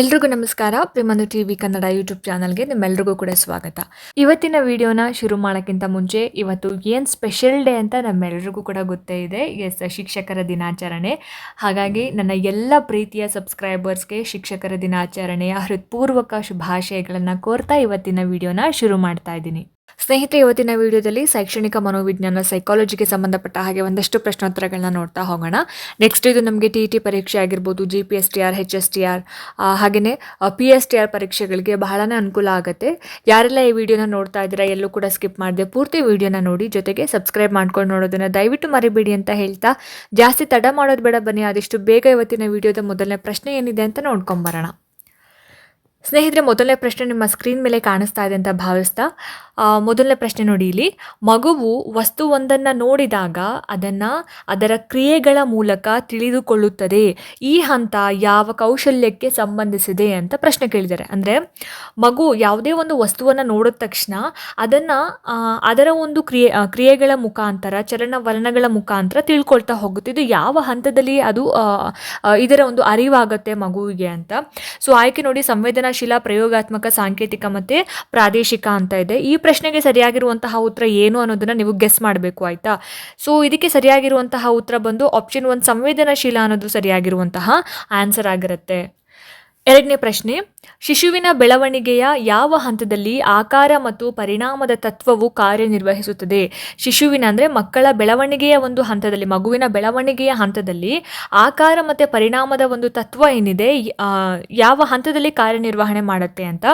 ಎಲ್ರಿಗೂ ನಮಸ್ಕಾರ. ಪ್ರೇಮಂದು ಟಿ ವಿ ಕನ್ನಡ ಯೂಟ್ಯೂಬ್ ಚಾನಲ್ಗೆ ನಿಮ್ಮೆಲ್ರಿಗೂ ಕೂಡ ಸ್ವಾಗತ. ಇವತ್ತಿನ ವಿಡಿಯೋನ ಶುರು ಮಾಡೋಕ್ಕಿಂತ ಮುಂಚೆ ಇವತ್ತು ಏನು ಸ್ಪೆಷಲ್ ಡೇ ಅಂತ ನಮ್ಮೆಲ್ರಿಗೂ ಕೂಡ ಗೊತ್ತೇ ಇದೆ. ಎಸ್ ಶಿಕ್ಷಕರ ದಿನಾಚರಣೆ. ಹಾಗಾಗಿ ನನ್ನ ಎಲ್ಲ ಪ್ರೀತಿಯ ಸಬ್ಸ್ಕ್ರೈಬರ್ಸ್ಗೆ ಶಿಕ್ಷಕರ ದಿನಾಚರಣೆಯ ಹೃತ್ಪೂರ್ವಕ ಶುಭಾಶಯಗಳನ್ನು ಕೋರ್ತಾ ಇವತ್ತಿನ ವಿಡಿಯೋನ ಶುರು ಮಾಡ್ತಾ ಇದ್ದೀನಿ. ಸ್ನೇಹಿತರೆ, ಇವತ್ತಿನ ವಿಡಿಯೋದಲ್ಲಿ ಶೈಕ್ಷಣಿಕ ಮನೋವಿಜ್ಞಾನ ಸೈಕಾಲಜಿಗೆ ಸಂಬಂಧಪಟ್ಟ ಹಾಗೆ ಒಂದಷ್ಟು ಪ್ರಶ್ನೋತ್ತರಗಳನ್ನ ನೋಡ್ತಾ ಹೋಗೋಣ. ನೆಕ್ಸ್ಟ್ ಇದು ನಮಗೆ ಟಿ ಟಿ ಪರೀಕ್ಷೆ ಆಗಿರ್ಬೋದು G P S T R H S T R ಹಾಗೆಯೇ ಪಿ ಎಸ್ ಟಿ ಆರ್ ಪರೀಕ್ಷೆಗಳಿಗೆ ಬಹಳನೇ ಅನುಕೂಲ ಆಗುತ್ತೆ. ಯಾರೆಲ್ಲ ಈ ವಿಡಿಯೋನ ನೋಡ್ತಾ ಇದ್ದೀರಾ, ಎಲ್ಲೂ ಕೂಡ ಸ್ಕಿಪ್ ಮಾಡಿದೆ ಪೂರ್ತಿ ವಿಡಿಯೋನ ನೋಡಿ, ಜೊತೆಗೆ ಸಬ್ಸ್ಕ್ರೈಬ್ ಮಾಡ್ಕೊಂಡು ನೋಡೋದನ್ನು ದಯವಿಟ್ಟು ಮರಿಬೇಡಿ ಅಂತ ಹೇಳ್ತಾ, ಜಾಸ್ತಿ ತಡ ಮಾಡೋದು ಬೇಡ ಬನ್ನಿ, ಆದಷ್ಟು ಬೇಗ ಇವತ್ತಿನ ವಿಡಿಯೋದ ಮೊದಲನೇ ಪ್ರಶ್ನೆ ಏನಿದೆ ಅಂತ ನೋಡ್ಕೊಂಬರೋಣ ಸ್ನೇಹಿತರೆ, ಮೊದಲನೇ ಪ್ರಶ್ನೆ ನಿಮ್ಮ ಸ್ಕ್ರೀನ್ ಮೇಲೆ ಕಾಣಿಸ್ತಾ ಇದೆ ಅಂತ ಭಾವಿಸ್ತಾ. ಮೊದಲನೇ ಪ್ರಶ್ನೆ ನೋಡಿ ಇಲ್ಲಿ. ಮಗುವು ವಸ್ತುವೊಂದನ್ನು ನೋಡಿದಾಗ ಅದನ್ನು ಅದರ ಕ್ರಿಯೆಗಳ ಮೂಲಕ ತಿಳಿದುಕೊಳ್ಳುತ್ತದೆ. ಈ ಹಂತ ಯಾವ ಕೌಶಲ್ಯಕ್ಕೆ ಸಂಬಂಧಿಸಿದೆ ಅಂತ ಪ್ರಶ್ನೆ ಕೇಳಿದ್ದಾರೆ. ಅಂದರೆ, ಮಗು ಯಾವುದೇ ಒಂದು ವಸ್ತುವನ್ನು ನೋಡಿದ ತಕ್ಷಣ ಅದನ್ನು ಅದರ ಒಂದು ಕ್ರಿಯೆ ಕ್ರಿಯೆಗಳ ಮುಖಾಂತರ ಚಲನವಲನಗಳ ಮುಖಾಂತರ ತಿಳ್ಕೊಳ್ತಾ ಹೋಗುತ್ತೆ ಯಾವ ಹಂತದಲ್ಲಿ ಅದು ಇದರ ಒಂದು ಅರಿವಾಗುತ್ತೆ ಮಗುವಿಗೆ ಅಂತ. ಸೊ ಆಯ್ಕೆ ನೋಡಿ ಸಂವೇದನಾಶೀಲ ಪ್ರಯೋಗಾತ್ಮಕ, ಸಾಂಕೇತಿಕ ಮತ್ತು ಪ್ರಾದೇಶಿಕ ಅಂತ ಇದೆ. ಈ ಪ್ರಶ್ನೆಗೆ ಸರಿಯಾಗಿರುವಂತಹ ಉತ್ತರ ಏನು ಅನ್ನೋದನ್ನ ನೀವು ಗೆಸ್ ಮಾಡಬೇಕು, ಆಯ್ತಾ? ಸೊ ಇದಕ್ಕೆ ಸರಿಯಾಗಿರುವಂತಹ ಉತ್ತರ ಬಂದು ಆಪ್ಷನ್ ಒಂದು ಸಂವೇದನಾಶೀಲ ಅನ್ನೋದು ಸರಿಯಾಗಿರುವಂತಹ ಆನ್ಸರ್ ಆಗಿರುತ್ತೆ. ಎರಡನೇ ಪ್ರಶ್ನೆ ಶಿಶುವಿನ ಬೆಳವಣಿಗೆಯ ಯಾವ ಹಂತದಲ್ಲಿ ಆಕಾರ ಮತ್ತು ಪರಿಣಾಮದ ತತ್ವವು ಕಾರ್ಯನಿರ್ವಹಿಸುತ್ತದೆ? ಶಿಶುವಿನ ಅಂದರೆ ಮಕ್ಕಳ ಬೆಳವಣಿಗೆಯ ಒಂದು ಹಂತದಲ್ಲಿ, ಮಗುವಿನ ಬೆಳವಣಿಗೆಯ ಹಂತದಲ್ಲಿ ಆಕಾರ ಮತ್ತು ಪರಿಣಾಮದ ಒಂದು ತತ್ವ ಏನಿದೆ ಯಾವ ಹಂತದಲ್ಲಿ ಕಾರ್ಯನಿರ್ವಹಣೆ ಮಾಡುತ್ತೆ ಅಂತ.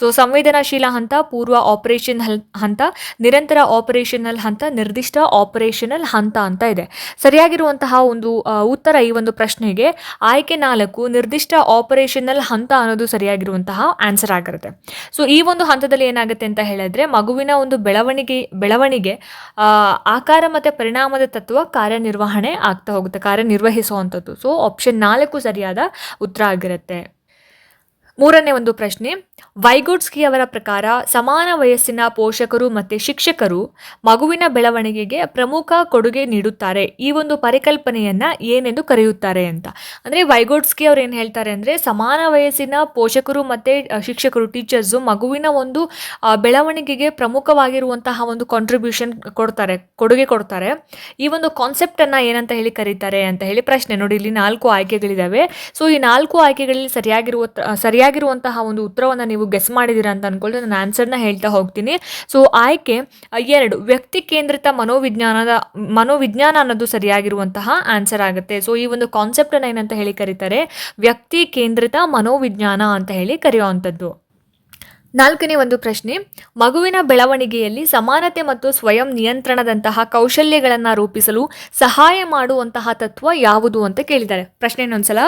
ಸೊ ಸಂವೇದನಾಶೀಲ ಹಂತ, ಪೂರ್ವ ಆಪರೇಷನ್ ಹಂತ, ನಿರಂತರ ಆಪರೇಷನಲ್ ಹಂತ, ನಿರ್ದಿಷ್ಟ ಆಪರೇಷನಲ್ ಹಂತ ಅಂತ ಇದೆ. ಸರಿಯಾಗಿರುವಂತಹ ಒಂದು ಉತ್ತರ ಈ ಒಂದು ಪ್ರಶ್ನೆಗೆ, ಆಯ್ಕೆ ನಾಲ್ಕು, ನಿರ್ದಿಷ್ಟ ಆಪರೇಷನಲ್ ಹಂತ ಅನ್ನೋದು ಸರಿಯಾಗಿರುವಂತಹ ಆನ್ಸರ್ ಆಗಿರುತ್ತೆ. ಸೊ ಈ ಒಂದು ಹಂತದಲ್ಲಿ ಏನಾಗುತ್ತೆ ಅಂತ ಹೇಳಿದ್ರೆ, ಮಗುವಿನ ಒಂದು ಬೆಳವಣಿಗೆ ಬೆಳವಣಿಗೆ ಆಕಾರ ಮತ್ತು ಪರಿಣಾಮದ ತತ್ವ ಕಾರ್ಯನಿರ್ವಹಣೆ ಆಗ್ತಾ ಹೋಗುತ್ತೆ, ಕಾರ್ಯನಿರ್ವಹಿಸುವಂಥದ್ದು. ಸೊ ಆಪ್ಷನ್ ನಾಲ್ಕು ಸರಿಯಾದ ಉತ್ತರ ಆಗಿರುತ್ತೆ. ಮೂರನೇ ಒಂದು ಪ್ರಶ್ನೆ, ವೈಗೋಡ್ಸ್ಕಿ ಅವರ ಪ್ರಕಾರ ಸಮಾನ ವಯಸ್ಸಿನ ಪೋಷಕರು ಮತ್ತು ಶಿಕ್ಷಕರು ಮಗುವಿನ ಬೆಳವಣಿಗೆಗೆ ಪ್ರಮುಖ ಕೊಡುಗೆ ನೀಡುತ್ತಾರೆ. ಈ ಒಂದು ಪರಿಕಲ್ಪನೆಯನ್ನ ಏನೆಂದು ಕರೆಯುತ್ತಾರೆ ಅಂತ. ಅಂದರೆ ವೈಗೋಡ್ಸ್ಕಿ ಅವ್ರು ಏನು ಹೇಳ್ತಾರೆ ಅಂದರೆ ಸಮಾನ ವಯಸ್ಸಿನ ಪೋಷಕರು ಮತ್ತು ಶಿಕ್ಷಕರು ಟೀಚರ್ಸು ಮಗುವಿನ ಒಂದು ಬೆಳವಣಿಗೆಗೆ ಪ್ರಮುಖವಾಗಿರುವಂತಹ ಒಂದು ಕಾಂಟ್ರಿಬ್ಯೂಷನ್ ಕೊಡ್ತಾರೆ, ಕೊಡುಗೆ ಕೊಡ್ತಾರೆ. ಈ ಒಂದು ಕಾನ್ಸೆಪ್ಟನ್ನು ಏನಂತ ಹೇಳಿ ಕರೀತಾರೆ ಅಂತ ಹೇಳಿ ಪ್ರಶ್ನೆ ನೋಡಿ, ಇಲ್ಲಿ ನಾಲ್ಕು ಆಯ್ಕೆಗಳಿದ್ದಾವೆ ಸೊ ಈ ನಾಲ್ಕು ಆಯ್ಕೆಗಳಲ್ಲಿ ಸರಿಯಾಗಿರುವ ಸರಿಯಾಗಿರುವಂತಹ ಒಂದು ಉತ್ತರವನ್ನು ನೀವು ಗೆಸ್ ಮಾಡಿದ್ದೀರಾ ಅಂತ ಅಂದ್ಕೊಂಡು ನಾನು ಆನ್ಸರ್ನ ಹೇಳ್ತಾ ಹೋಗ್ತೀನಿ. ಸೊ ಆಯ್ಕೆ ಎರಡು, ವ್ಯಕ್ತಿ ಕೇಂದ್ರಿತ ಮನೋವಿಜ್ಞಾನದ, ಮನೋವಿಜ್ಞಾನ ಅನ್ನೋದು ಸರಿಯಾಗಿರುವಂತಹ ಆನ್ಸರ್ ಆಗುತ್ತೆ. ಸೊ ಈ ಒಂದು ಕಾನ್ಸೆಪ್ಟನ್ನು ಏನಂತ ಹೇಳಿ ಕರೀತಾರೆ? ವ್ಯಕ್ತಿ ಕೇಂದ್ರಿತ ಮನೋವಿಜ್ಞಾನ ಅಂತ ಹೇಳಿ ಕರೆಯುವಂಥದ್ದು. ನಾಲ್ಕನೇ ಒಂದು ಪ್ರಶ್ನೆ, ಮಗುವಿನ ಬೆಳವಣಿಗೆಯಲ್ಲಿ ಸಮಾನತೆ ಮತ್ತು ಸ್ವಯಂ ನಿಯಂತ್ರಣದಂತಹ ಕೌಶಲ್ಯಗಳನ್ನು ರೂಪಿಸಲು ಸಹಾಯ ಮಾಡುವಂತಹ ತತ್ವ ಯಾವುದು ಅಂತ ಕೇಳಿದ್ದಾರೆ. ಪ್ರಶ್ನೆ ಇನ್ನೊಂದ್ಸಲ,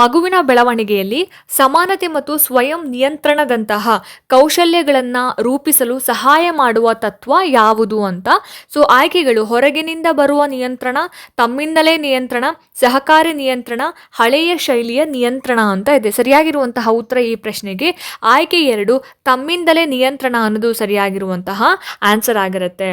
ಮಗುವಿನ ಬೆಳವಣಿಗೆಯಲ್ಲಿ ಸಮಾನತೆ ಮತ್ತು ಸ್ವಯಂ ನಿಯಂತ್ರಣದಂತಹ ಕೌಶಲ್ಯಗಳನ್ನು ರೂಪಿಸಲು ಸಹಾಯ ಮಾಡುವ ತತ್ವ ಯಾವುದು ಅಂತ, ಸೊ ಆಯ್ಕೆಗಳು ಹೊರಗಿನಿಂದ ಬರುವ ನಿಯಂತ್ರಣ, ತಮ್ಮಿಂದಲೇ ನಿಯಂತ್ರಣ, ಸಹಕಾರಿ ನಿಯಂತ್ರಣ, ಹಳೆಯ ಶೈಲಿಯ ನಿಯಂತ್ರಣ ಅಂತ ಇದೆ. ಸರಿಯಾಗಿರುವಂತಹ ಉತ್ತರ ಈ ಪ್ರಶ್ನೆಗೆ. ಆಯ್ಕೆ ಎರಡು ತಮ್ಮಿಂದಲೇ ನಿಯಂತ್ರಣ ಅನ್ನೋದು ಸರಿಯಾಗಿರುವಂತಹ ಆನ್ಸರ್ ಆಗಿರುತ್ತೆ.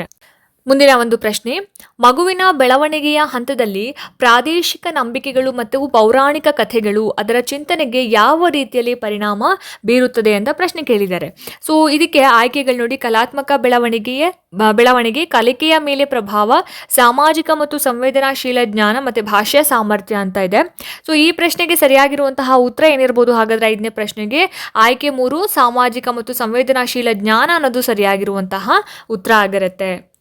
ಮುಂದಿನ ಒಂದು ಪ್ರಶ್ನೆ. ಮಗುವಿನ ಬೆಳವಣಿಗೆಯ ಹಂತದಲ್ಲಿ ಪ್ರಾದೇಶಿಕ ನಂಬಿಕೆಗಳು ಮತ್ತು ಪೌರಾಣಿಕ ಕಥೆಗಳು ಅದರ ಚಿಂತನೆಗೆ ಯಾವ ರೀತಿಯಲ್ಲಿ ಪರಿಣಾಮ ಬೀರುತ್ತದೆ ಅಂತ ಪ್ರಶ್ನೆ ಕೇಳಿದ್ದಾರೆ. ಸೊ ಇದಕ್ಕೆ ಆಯ್ಕೆಗಳು ನೋಡಿ, ಕಲಾತ್ಮಕ ಬೆಳವಣಿಗೆಯ ಬೆಳವಣಿಗೆ, ಕಲಿಕೆಯ ಮೇಲೆ ಪ್ರಭಾವ, ಸಾಮಾಜಿಕ ಮತ್ತು ಸಂವೇದನಾಶೀಲ ಜ್ಞಾನ ಮತ್ತು ಭಾಷೆಯ ಸಾಮರ್ಥ್ಯ ಅಂತ ಇದೆ. ಸೊ ಈ ಪ್ರಶ್ನೆಗೆ ಸರಿಯಾಗಿರುವಂತಹ ಉತ್ತರ ಏನಿರ್ಬೋದು? ಹಾಗಾದ್ರೆ ಐದನೇ ಪ್ರಶ್ನೆಗೆ ಆಯ್ಕೆ ಮೂರು, ಸಾಮಾಜಿಕ ಮತ್ತು ಸಂವೇದನಾಶೀಲ ಜ್ಞಾನ ಅನ್ನೋದು ಸರಿಯಾಗಿರುವಂತಹ ಉತ್ತರ ಆಗಿರುತ್ತೆ.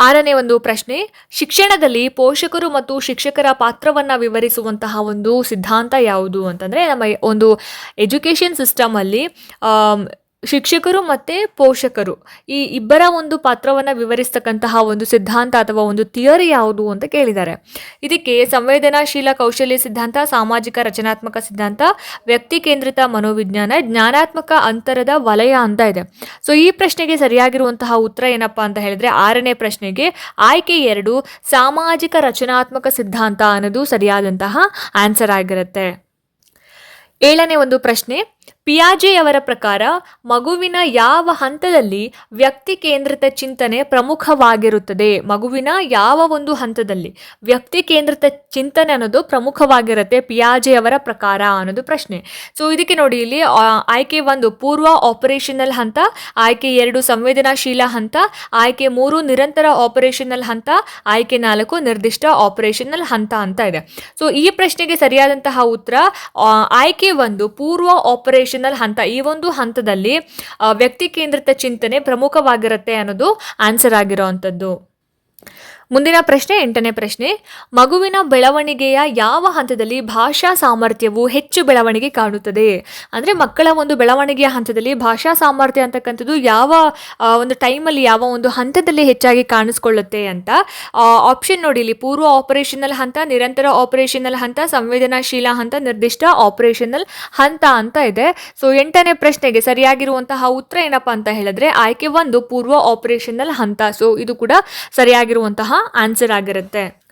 ಆರನೇ ಒಂದು ಪ್ರಶ್ನೆ, ಶಿಕ್ಷಣದಲ್ಲಿ ಪೋಷಕರು ಮತ್ತು ಶಿಕ್ಷಕರ ಪಾತ್ರವನ್ನು ವಿವರಿಸುವಂತಹ ಒಂದು ಸಿದ್ಧಾಂತ ಯಾವುದು ಅಂತಂದರೆ, ನಮ್ಮ ಒಂದು ಎಜುಕೇಷನ್ ಸಿಸ್ಟಮಲ್ಲಿ ಶಿಕ್ಷಕರು ಮತ್ತು ಪೋಷಕರು. ಈ ಇಬ್ಬರ ಒಂದು ಪಾತ್ರವನ್ನು ವಿವರಿಸ್ತಕ್ಕಂತಹ ಒಂದು ಸಿದ್ಧಾಂತ ಅಥವಾ ಒಂದು ಥಿಯರಿ ಯಾವುದು ಅಂತ ಕೇಳಿದ್ದಾರೆ. ಇದಕ್ಕೆ ಸಂವೇದನಾಶೀಲ ಕೌಶಲ್ಯ ಸಿದ್ಧಾಂತ, ಸಾಮಾಜಿಕ ರಚನಾತ್ಮಕ ಸಿದ್ಧಾಂತ, ವ್ಯಕ್ತಿ ಕೇಂದ್ರಿತ ಮನೋವಿಜ್ಞಾನ, ಜ್ಞಾನಾತ್ಮಕ ಅಂತರದ ವಲಯ ಅಂತ ಇದೆ. ಸೊ ಈ ಪ್ರಶ್ನೆಗೆ ಸರಿಯಾಗಿರುವಂತಹ ಉತ್ತರ ಏನಪ್ಪಾ ಅಂತ ಹೇಳಿದ್ರೆ ಆರನೇ ಪ್ರಶ್ನೆಗೆ ಆಯ್ಕೆ ಎರಡು ಸಾಮಾಜಿಕ ರಚನಾತ್ಮಕ ಸಿದ್ಧಾಂತ ಅನ್ನೋದು ಸರಿಯಾದಂತಹ ಆನ್ಸರ್ ಆಗಿರುತ್ತೆ. ಏಳನೇ ಒಂದು ಪ್ರಶ್ನೆ ಪಿಯಾಜೆ ಅವರ ಪ್ರಕಾರ ಮಗುವಿನ ಯಾವ ಹಂತದಲ್ಲಿ ವ್ಯಕ್ತಿ ಕೇಂದ್ರಿತ ಚಿಂತನೆ ಪ್ರಮುಖವಾಗಿರುತ್ತದೆ? ಮಗುವಿನ ಯಾವ ಒಂದು ಹಂತದಲ್ಲಿ ವ್ಯಕ್ತಿ ಕೇಂದ್ರಿತ ಚಿಂತನೆ ಅನ್ನೋದು ಪ್ರಮುಖವಾಗಿರುತ್ತೆ ಪಿಯಾಜೆಯವರ ಪ್ರಕಾರ ಅನ್ನೋದು ಪ್ರಶ್ನೆ. ಸೊ ಇದಕ್ಕೆ ನೋಡಿ ಇಲ್ಲಿ ಆಯ್ಕೆ ಒಂದು ಪೂರ್ವ ಆಪರೇಷನಲ್ ಹಂತ, ಆಯ್ಕೆ ಎರಡು ಸಂವೇದನಾಶೀಲ ಹಂತ, ಆಯ್ಕೆ ಮೂರು ನಿರಂತರ ಆಪರೇಷನಲ್ ಹಂತ, ಆಯ್ಕೆ ನಾಲ್ಕು ನಿರ್ದಿಷ್ಟ ಆಪರೇಷನಲ್ ಹಂತ ಅಂತ ಇದೆ. ಸೊ ಈ ಪ್ರಶ್ನೆಗೆ ಸರಿಯಾದಂತಹ ಉತ್ತರ ಆಯ್ಕೆ ಒಂದು ಪೂರ್ವ ಆಪರೇಷನಲ್ ಹಂತ ಈ ಒಂದು ಹಂತದಲ್ಲಿ ವ್ಯಕ್ತಿ ಕೇಂದ್ರಿತ ಚಿಂತನೆ ಪ್ರಮುಖವಾಗಿರುತ್ತೆ ಅನ್ನೋದು ಆನ್ಸರ್ ಆಗಿರೋವಂಥದ್ದು ಮುಂದಿನ ಪ್ರಶ್ನೆ, ಎಂಟನೇ ಪ್ರಶ್ನೆ. ಮಗುವಿನ ಬೆಳವಣಿಗೆಯ ಯಾವ ಹಂತದಲ್ಲಿ ಭಾಷಾ ಸಾಮರ್ಥ್ಯವು ಹೆಚ್ಚು ಬೆಳವಣಿಗೆ ಕಾಣುತ್ತದೆ? ಅಂದರೆ ಮಕ್ಕಳ ಒಂದು ಬೆಳವಣಿಗೆಯ ಹಂತದಲ್ಲಿ ಭಾಷಾ ಸಾಮರ್ಥ್ಯ ಅಂತಕ್ಕಂಥದ್ದು ಯಾವ ಒಂದು ಟೈಮಲ್ಲಿ ಯಾವ ಒಂದು ಹಂತದಲ್ಲಿ ಹೆಚ್ಚಾಗಿ ಕಾಣಿಸ್ಕೊಳ್ಳುತ್ತೆ ಅಂತ. ಆಪ್ಷನ್ ನೋಡಿ ಇಲ್ಲಿ. ಪೂರ್ವ ಆಪರೇಷನಲ್ ಹಂತ, ನಿರಂತರ ಆಪರೇಷನಲ್ ಹಂತ, ಸಂವೇದನಾಶೀಲ ಹಂತ, ನಿರ್ದಿಷ್ಟ ಆಪರೇಷನಲ್ ಹಂತ ಅಂತ ಇದೆ. ಸೊ ಎಂಟನೇ ಪ್ರಶ್ನೆಗೆ ಸರಿಯಾಗಿರುವಂತಹ ಉತ್ತರ ಏನಪ್ಪಾ ಅಂತ ಹೇಳಿದ್ರೆ, ಆಯ್ಕೆ ಒಂದು ಪೂರ್ವ ಆಪರೇಷನಲ್ ಹಂತ. ಸೊ ಇದು ಕೂಡ ಸರಿಯಾಗಿರುವಂತಹ ಆನ್ಸರ್ ಆಗಿರುತ್ತೆ.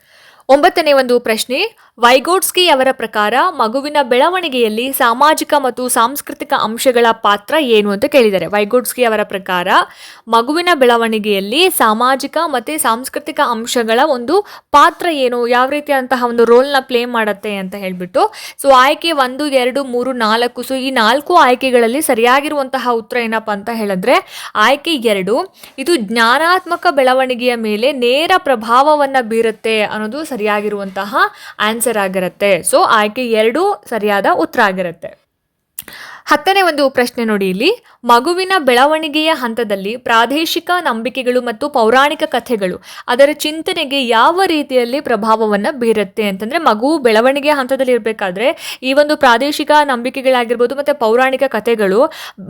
ಒಂಬತ್ತನೇ ಒಂದು ಪ್ರಶ್ನೆ ವೈಗೋಡ್ಸ್ಕಿ ಅವರ ಪ್ರಕಾರ ಮಗುವಿನ ಬೆಳವಣಿಗೆಯಲ್ಲಿ ಸಾಮಾಜಿಕ ಮತ್ತು ಸಾಂಸ್ಕೃತಿಕ ಅಂಶಗಳ ಪಾತ್ರ ಏನು ಅಂತ ಕೇಳಿದ್ದಾರೆ. ವೈಗೋಡ್ಸ್ಕಿ ಅವರ ಪ್ರಕಾರ ಮಗುವಿನ ಬೆಳವಣಿಗೆಯಲ್ಲಿ ಸಾಮಾಜಿಕ ಮತ್ತು ಸಾಂಸ್ಕೃತಿಕ ಅಂಶಗಳ ಒಂದು ಪಾತ್ರ ಏನು, ಯಾವ ರೀತಿಯಂತಹ ಒಂದು ರೋಲ್ನ ಪ್ಲೇ ಮಾಡುತ್ತೆ ಅಂತ ಹೇಳ್ಬಿಟ್ಟು, ಸೊ ಆಯ್ಕೆ ಒಂದು, ಎರಡು, ಮೂರು, ನಾಲ್ಕು, ಸೊ ಈ ನಾಲ್ಕು ಆಯ್ಕೆಗಳಲ್ಲಿ ಸರಿಯಾಗಿರುವಂತಹ ಉತ್ತರ ಏನಪ್ಪ ಅಂತ ಹೇಳಿದ್ರೆ, ಆಯ್ಕೆ ಎರಡು, ಇದು ಜ್ಞಾನಾತ್ಮಕ ಬೆಳವಣಿಗೆಯ ಮೇಲೆ ನೇರ ಪ್ರಭಾವವನ್ನು ಬೀರುತ್ತೆ ಅನ್ನೋದು ಸರಿಯಾಗಿರುವಂತಹ ಆನ್ಸರ್ ಆಗಿರುತ್ತೆ. ಸೊ ಆಯ್ಕೆ ಎರಡು ಸರಿಯಾದ ಉತ್ತರ ಆಗಿರುತ್ತೆ. ಹತ್ತನೇ ಒಂದು ಪ್ರಶ್ನೆ ನೋಡಿ ಇಲ್ಲಿ. ಮಗುವಿನ ಬೆಳವಣಿಗೆಯ ಹಂತದಲ್ಲಿ ಪ್ರಾದೇಶಿಕ ನಂಬಿಕೆಗಳು ಮತ್ತು ಪೌರಾಣಿಕ ಕಥೆಗಳು ಅದರ ಚಿಂತನೆಗೆ ಯಾವ ರೀತಿಯಲ್ಲಿ ಪ್ರಭಾವವನ್ನು ಬೀರುತ್ತೆ ಅಂತಂದ್ರೆ ಮಗು ಬೆಳವಣಿಗೆಯ ಹಂತದಲ್ಲಿ ಇರಬೇಕಾದ್ರೆ ಈ ಒಂದು ಪ್ರಾದೇಶಿಕ ನಂಬಿಕೆಗಳಾಗಿರ್ಬೋದು ಮತ್ತು ಪೌರಾಣಿಕ ಕಥೆಗಳು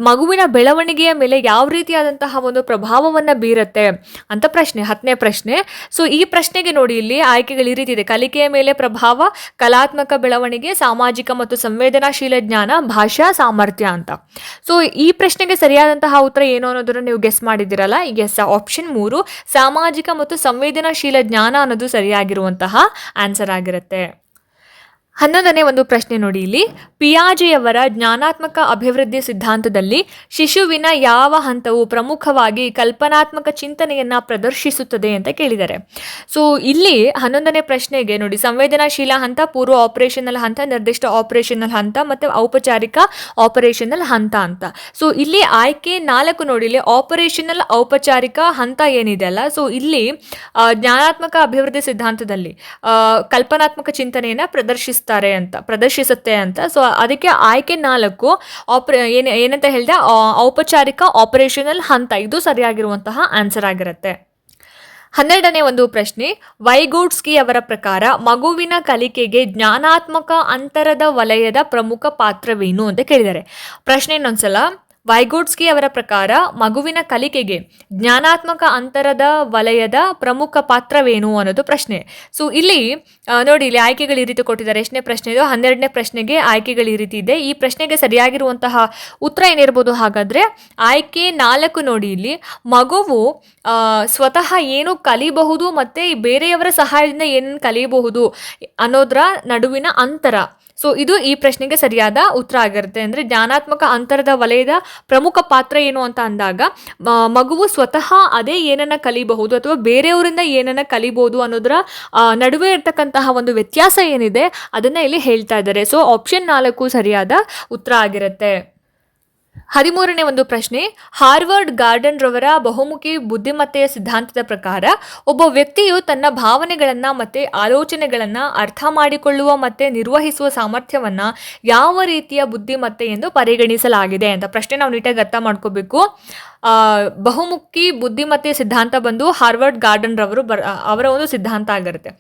ಮಗುವಿನ ಬೆಳವಣಿಗೆಯ ಮೇಲೆ ಯಾವ ರೀತಿಯಾದಂತಹ ಒಂದು ಪ್ರಭಾವವನ್ನು ಬೀರುತ್ತೆ ಅಂತ ಪ್ರಶ್ನೆ, ಹತ್ತನೇ ಪ್ರಶ್ನೆ. ಸೊ ಈ ಪ್ರಶ್ನೆಗೆ ನೋಡಿ ಇಲ್ಲಿ ಆಯ್ಕೆಗಳು ಈ ರೀತಿ ಇದೆ. ಕಲಿಕೆಯ ಮೇಲೆ ಪ್ರಭಾವ, ಕಲಾತ್ಮಕ ಬೆಳವಣಿಗೆ, ಸಾಮಾಜಿಕ ಮತ್ತು ಸಂವೇದನಾಶೀಲ ಜ್ಞಾನ, ಭಾಷಾ ಸಾಮರ್ಥ್ಯ ಅಂತ. ಸೊ ಈ ಪ್ರಶ್ನೆಗೆ ಸರಿಯಾದಂತಹ ಉತ್ತರ ಏನು ಅನ್ನೋದನ್ನು ನೀವು ಗೆಸ್ ಮಾಡಿದ್ದೀರಲ್ಲ? ಎಸ್ ಆಪ್ಷನ್ ಮೂರು, ಸಾಮಾಜಿಕ ಮತ್ತು ಸಂವೇದನಾಶೀಲ ಜ್ಞಾನ ಅನ್ನೋದು ಸರಿಯಾಗಿರುವಂತಹ ಆನ್ಸರ್ ಆಗಿರುತ್ತೆ. ಹನ್ನೊಂದನೇ ಒಂದು ಪ್ರಶ್ನೆ ನೋಡಿ ಇಲ್ಲಿ. ಪಿಯಾಜೆಯವರ ಜ್ಞಾನಾತ್ಮಕ ಅಭಿವೃದ್ಧಿ ಸಿದ್ಧಾಂತದಲ್ಲಿ ಶಿಶುವಿನ ಯಾವ ಹಂತವು ಪ್ರಮುಖವಾಗಿ ಕಲ್ಪನಾತ್ಮಕ ಚಿಂತನೆಯನ್ನ ಪ್ರದರ್ಶಿಸುತ್ತದೆ ಅಂತ ಕೇಳಿದ್ದಾರೆ. ಸೊ ಇಲ್ಲಿ ಹನ್ನೊಂದನೇ ಪ್ರಶ್ನೆಗೆ ನೋಡಿ, ಸಂವೇದನಾಶೀಲ ಹಂತ, ಪೂರ್ವ ಆಪರೇಷನಲ್ ಹಂತ, ನಿರ್ದಿಷ್ಟ ಆಪರೇಷನಲ್ ಹಂತ ಮತ್ತು ಔಪಚಾರಿಕ ಆಪರೇಷನಲ್ ಹಂತ ಅಂತ. ಸೊ ಇಲ್ಲಿ ಆಯ್ಕೆ ನಾಲ್ಕು ನೋಡಿ, ಇಲ್ಲಿ ಆಪರೇಷನಲ್ ಔಪಚಾರಿಕ ಹಂತ ಏನಿದೆ ಅಲ್ಲ? ಸೊ ಇಲ್ಲಿ ಜ್ಞಾನಾತ್ಮಕ ಅಭಿವೃದ್ಧಿ ಸಿದ್ಧಾಂತದಲ್ಲಿ ಕಲ್ಪನಾತ್ಮಕ ಚಿಂತನೆಯನ್ನ ಪ್ರದರ್ಶಿಸ್ತಾರೆ ಅಂತ, ಪ್ರದರ್ಶಿಸುತ್ತೆ ಅಂತ. ಸೊ ಅದಕ್ಕೆ ಆಯ್ಕೆ ನಾಲ್ಕು, ಆಪ್ರ, ಏನ್, ಏನಂತ ಹೇಳಿದೆ ಔಪಚಾರಿಕ ಆಪರೇಷನಲ್ ಹಂತ, ಇದು ಸರಿಯಾಗಿರುವಂತಹ ಆನ್ಸರ್ ಆಗಿರುತ್ತೆ. ಹನ್ನೆರಡನೇ ಒಂದು ಪ್ರಶ್ನೆ, ವೈಗೂಡ್ಸ್ಕಿ ಅವರ ಪ್ರಕಾರ ಮಗುವಿನ ಕಲಿಕೆಗೆ ಜ್ಞಾನಾತ್ಮಕ ಅಂತರದ ವಲಯದ ಪ್ರಮುಖ ಪಾತ್ರವೇನು ಅಂತ ಕೇಳಿದ್ದಾರೆ. ಪ್ರಶ್ನೆ ಇನ್ನೊಂದ್ಸಲ ವೈಗೋಡ್ಸ್ಕಿ ಅವರ ಪ್ರಕಾರ ಮಗುವಿನ ಕಲಿಕೆಗೆ ಜ್ಞಾನಾತ್ಮಕ ಅಂತರದ ವಲಯದ ಪ್ರಮುಖ ಪಾತ್ರವೇನು ಅನ್ನೋದು ಪ್ರಶ್ನೆ. ಸೊ ಇಲ್ಲಿ ನೋಡಿ, ಇಲ್ಲಿ ಆಯ್ಕೆಗಳು ಈ ರೀತಿ ಕೊಟ್ಟಿದ್ದಾರೆ. ಎಷ್ಟನೇ ಪ್ರಶ್ನೆ ಇದು? ಹನ್ನೆರಡನೇ ಪ್ರಶ್ನೆಗೆ ಆಯ್ಕೆಗಳು ಈ ರೀತಿ ಇದೆ. ಈ ಪ್ರಶ್ನೆಗೆ ಸರಿಯಾಗಿರುವಂತಹ ಉತ್ತರ ಏನಿರ್ಬೋದು ಹಾಗಾದರೆ, ಆಯ್ಕೆ ನಾಲ್ಕು ನೋಡಿ ಇಲ್ಲಿ. ಮಗುವು ಸ್ವತಃ ಏನು ಕಲಿಬಹುದು ಮತ್ತು ಬೇರೆಯವರ ಸಹಾಯದಿಂದ ಏನು ಕಲಿಯಬಹುದು ಅನ್ನೋದರ ನಡುವಿನ ಅಂತರ. ಸೊ ಇದು ಈ ಪ್ರಶ್ನೆಗೆ ಸರಿಯಾದ ಉತ್ತರ ಆಗಿರುತ್ತೆ. ಅಂದರೆ ಜ್ಞಾನಾತ್ಮಕ ಅಂತರದ ವಲಯದ ಪ್ರಮುಖ ಪಾತ್ರ ಏನು ಅಂತ ಅಂದಾಗ ಮಗುವು ಸ್ವತಃ ಅದೇ ಏನನ್ನ ಕಲಿಬಹುದು ಅಥವಾ ಬೇರೆಯವರಿಂದ ಏನನ್ನ ಕಲಿಬಹುದು ಅನ್ನೋದರ ನಡುವೆ ಇರ್ತಕ್ಕಂತಹ ಒಂದು ವ್ಯತ್ಯಾಸ ಏನಿದೆ, ಅದನ್ನ ಇಲ್ಲಿ ಹೇಳ್ತಾ ಇದ್ದಾರೆ. ಸೊ ಆಪ್ಷನ್ ನಾಲ್ಕು ಸರಿಯಾದ ಉತ್ತರ ಆಗಿರುತ್ತೆ. ಹದಿಮೂರನೇ ಒಂದು ಪ್ರಶ್ನೆ ಹಾರ್ವರ್ಡ್ ಗಾರ್ಡನ್ ರವರ ಬಹುಮುಖಿ ಬುದ್ಧಿಮತ್ತೆಯ ಸಿದ್ಧಾಂತದ ಪ್ರಕಾರ ಒಬ್ಬ ವ್ಯಕ್ತಿಯು ತನ್ನ ಭಾವನೆಗಳನ್ನು ಮತ್ತೆ ಆಲೋಚನೆಗಳನ್ನು ಅರ್ಥ ಮಾಡಿಕೊಳ್ಳುವ ಮತ್ತು ನಿರ್ವಹಿಸುವ ಸಾಮರ್ಥ್ಯವನ್ನ ಯಾವ ರೀತಿಯ ಬುದ್ಧಿಮತ್ತೆ ಎಂದು ಪರಿಗಣಿಸಲಾಗಿದೆ ಅಂತ ಪ್ರಶ್ನೆ ನಾವು ನೀಟಾಗಿ ಅರ್ಥ ಮಾಡ್ಕೋಬೇಕು. ಬಹುಮುಖಿ ಬುದ್ಧಿಮತ್ತೆ ಸಿದ್ಧಾಂತ ಬಂದು ಹಾರ್ವರ್ಡ್ ಗಾರ್ಡನ್ ರವರು ಬರ್ ಅವರ ಒಂದು ಸಿದ್ಧಾಂತ ಆಗಿರುತ್ತೆ.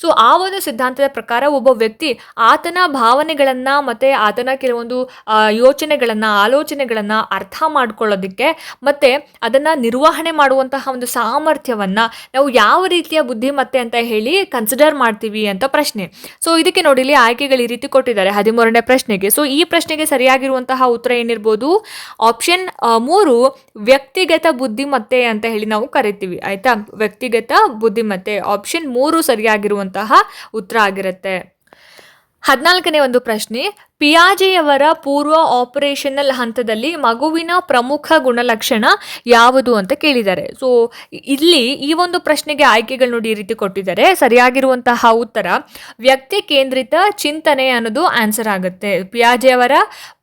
ಸೊ ಆ ಒಂದು ಸಿದ್ಧಾಂತದ ಪ್ರಕಾರ ಒಬ್ಬ ವ್ಯಕ್ತಿ ಆತನ ಭಾವನೆಗಳನ್ನು ಮತ್ತೆ ಆತನ ಕೆಲವೊಂದು ಆ, ಯೋಚನೆಗಳನ್ನ ಅರ್ಥ ಮಾಡ್ಕೊಳ್ಳೋದಕ್ಕೆ ಮತ್ತೆ ಅದನ್ನ ನಿರ್ವಹಣೆ ಮಾಡುವಂತಹ ಒಂದು ಸಾಮರ್ಥ್ಯವನ್ನ ನಾವು ಯಾವ ರೀತಿಯ ಬುದ್ಧಿಮತ್ತೆ ಅಂತ ಹೇಳಿ ಕನ್ಸಿಡರ್ ಮಾಡ್ತೀವಿ ಅಂತ ಪ್ರಶ್ನೆ. ಸೊ ಇದಕ್ಕೆ ನೋಡಿ ಇಲ್ಲಿ ಆಯ್ಕೆಗಳು ಈ ರೀತಿ ಕೊಟ್ಟಿದ್ದಾರೆ ಹದಿಮೂರನೇ ಪ್ರಶ್ನೆಗೆ. ಸೊ ಈ ಪ್ರಶ್ನೆಗೆ ಸರಿಯಾಗಿರುವಂತಹ ಉತ್ತರ ಏನಿರ್ಬೋದು? ಆಪ್ಷನ್ ಮೂರು, ವ್ಯಕ್ತಿಗತ ಬುದ್ಧಿಮತ್ತೆ ಅಂತ ಹೇಳಿ ನಾವು ಕರಿತೀವಿ. ಆಯ್ತಾ? ವ್ಯಕ್ತಿಗತ ಬುದ್ಧಿಮತ್ತೆ. ಆಪ್ಷನ್ ಮೂರು ಸರಿಯಾಗಿರುವಂತಹ ಉತ್ತರ ಆಗಿರುತ್ತೆ. ಹದಿನಾಲ್ಕನೇ ಒಂದು ಪ್ರಶ್ನೆ ಪಿಯಾಜೆಯವರ ಪೂರ್ವ ಆಪರೇಷನಲ್ ಹಂತದಲ್ಲಿ ಮಗುವಿನ ಪ್ರಮುಖ ಗುಣಲಕ್ಷಣ ಯಾವುದು ಅಂತ ಕೇಳಿದ್ದಾರೆ. ಸೊ ಇಲ್ಲಿ ಈ ಒಂದು ಪ್ರಶ್ನೆಗೆ ಆಯ್ಕೆಗಳು ನೋಡಿ ಈ ರೀತಿ ಕೊಟ್ಟಿದ್ದಾರೆ. ಸರಿಯಾಗಿರುವಂತಹ ಉತ್ತರ, ವ್ಯಕ್ತಿ ಕೇಂದ್ರಿತ ಚಿಂತನೆ ಅನ್ನೋದು ಆನ್ಸರ್ ಆಗುತ್ತೆ. ಪಿಯಾಜೆಯವರ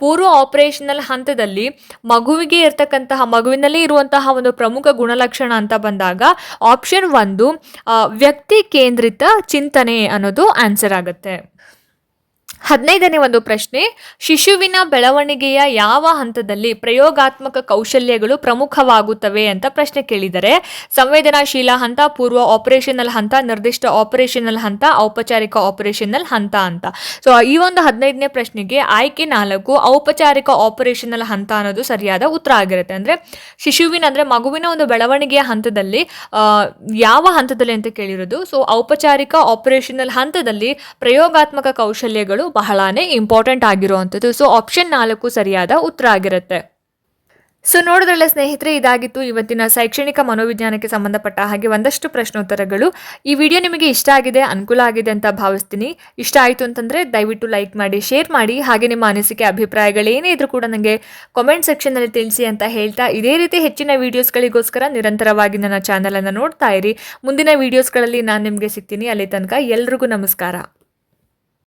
ಪೂರ್ವ ಆಪರೇಷನಲ್ ಹಂತದಲ್ಲಿ ಮಗುವಿಗೆ ಇರ್ತಕ್ಕಂತಹ, ಮಗುವಿನಲ್ಲಿ ಇರುವಂತಹ ಒಂದು ಪ್ರಮುಖ ಗುಣಲಕ್ಷಣ ಅಂತ ಬಂದಾಗ ಆಪ್ಷನ್ ಒಂದು ವ್ಯಕ್ತಿ ಕೇಂದ್ರಿತ ಚಿಂತನೆ ಅನ್ನೋದು ಆನ್ಸರ್ ಆಗುತ್ತೆ. ಹದಿನೈದನೇ ಒಂದು ಪ್ರಶ್ನೆ, ಶಿಶುವಿನ ಬೆಳವಣಿಗೆಯ ಯಾವ ಹಂತದಲ್ಲಿ ಪ್ರಯೋಗಾತ್ಮಕ ಕೌಶಲ್ಯಗಳು ಪ್ರಮುಖವಾಗುತ್ತವೆ ಅಂತ ಪ್ರಶ್ನೆ ಕೇಳಿದರೆ, ಸಂವೇದನಾಶೀಲ ಹಂತ, ಪೂರ್ವ ಆಪರೇಷನಲ್ ಹಂತ, ನಿರ್ದಿಷ್ಟ ಆಪರೇಷನಲ್ ಹಂತ, ಔಪಚಾರಿಕ ಆಪರೇಷನಲ್ ಹಂತ ಅಂತ. ಸೊ ಈ ಒಂದು ಹದಿನೈದನೇ ಪ್ರಶ್ನೆಗೆ ಆಯ್ಕೆ ನಾಲ್ಕು ಔಪಚಾರಿಕ ಆಪರೇಷನಲ್ ಹಂತ ಅನ್ನೋದು ಸರಿಯಾದ ಉತ್ತರ ಆಗಿರುತ್ತೆ. ಅಂದರೆ, ಶಿಶುವಿನ, ಅಂದರೆ ಮಗುವಿನ ಒಂದು ಬೆಳವಣಿಗೆಯ ಹಂತದಲ್ಲಿ ಯಾವ ಹಂತದಲ್ಲಿ ಅಂತ ಕೇಳಿರೋದು? ಸೊ ಔಪಚಾರಿಕ ಆಪರೇಷನಲ್ ಹಂತದಲ್ಲಿ ಪ್ರಯೋಗಾತ್ಮಕ ಕೌಶಲ್ಯಗಳು ಬಹಳಾನೇ ಇಂಪಾರ್ಟೆಂಟ್ ಆಗಿರುವಂಥದ್ದು. ಸೊ ಆಪ್ಷನ್ ನಾಲ್ಕು ಸರಿಯಾದ ಉತ್ತರ ಆಗಿರುತ್ತೆ. ಸೊ ನೋಡಿದ್ರಲ್ಲ ಸ್ನೇಹಿತರೆ, ಇದಾಗಿತ್ತು ಇವತ್ತಿನ ಶೈಕ್ಷಣಿಕ ಮನೋವಿಜ್ಞಾನಕ್ಕೆ ಸಂಬಂಧಪಟ್ಟ ಹಾಗೆ ಒಂದಷ್ಟು ಪ್ರಶ್ನೋತ್ತರಗಳು. ಈ ವಿಡಿಯೋ ನಿಮಗೆ ಇಷ್ಟ ಆಗಿದೆ, ಅನುಕೂಲ ಆಗಿದೆ ಅಂತ ಭಾವಿಸ್ತೀನಿ. ಇಷ್ಟ ಆಯಿತು ಅಂತಂದರೆ ದಯವಿಟ್ಟು ಲೈಕ್ ಮಾಡಿ ಶೇರ್ ಮಾಡಿ. ಹಾಗೆ ನಿಮ್ಮ ಅನಿಸಿಕೆ ಅಭಿಪ್ರಾಯಗಳೇನೇ ಇದ್ರೂ ಕೂಡ ನನಗೆ ಕಾಮೆಂಟ್ ಸೆಕ್ಷನಲ್ಲಿ ತಿಳಿಸಿ ಅಂತ ಹೇಳ್ತಾ ಇದೇ ರೀತಿ ಹೆಚ್ಚಿನ ವೀಡಿಯೋಸ್ಗಳಿಗೋಸ್ಕರ ನಿರಂತರವಾಗಿ ನನ್ನ ಚಾನಲನ್ನು ನೋಡ್ತಾ ಇರಿ. ಮುಂದಿನ ವೀಡಿಯೋಸ್ಗಳಲ್ಲಿ ನಾನು ನಿಮಗೆ ಸಿಗ್ತೀನಿ. ಅಲ್ಲಿ ತನಕ ಎಲ್ರಿಗೂ ನಮಸ್ಕಾರ.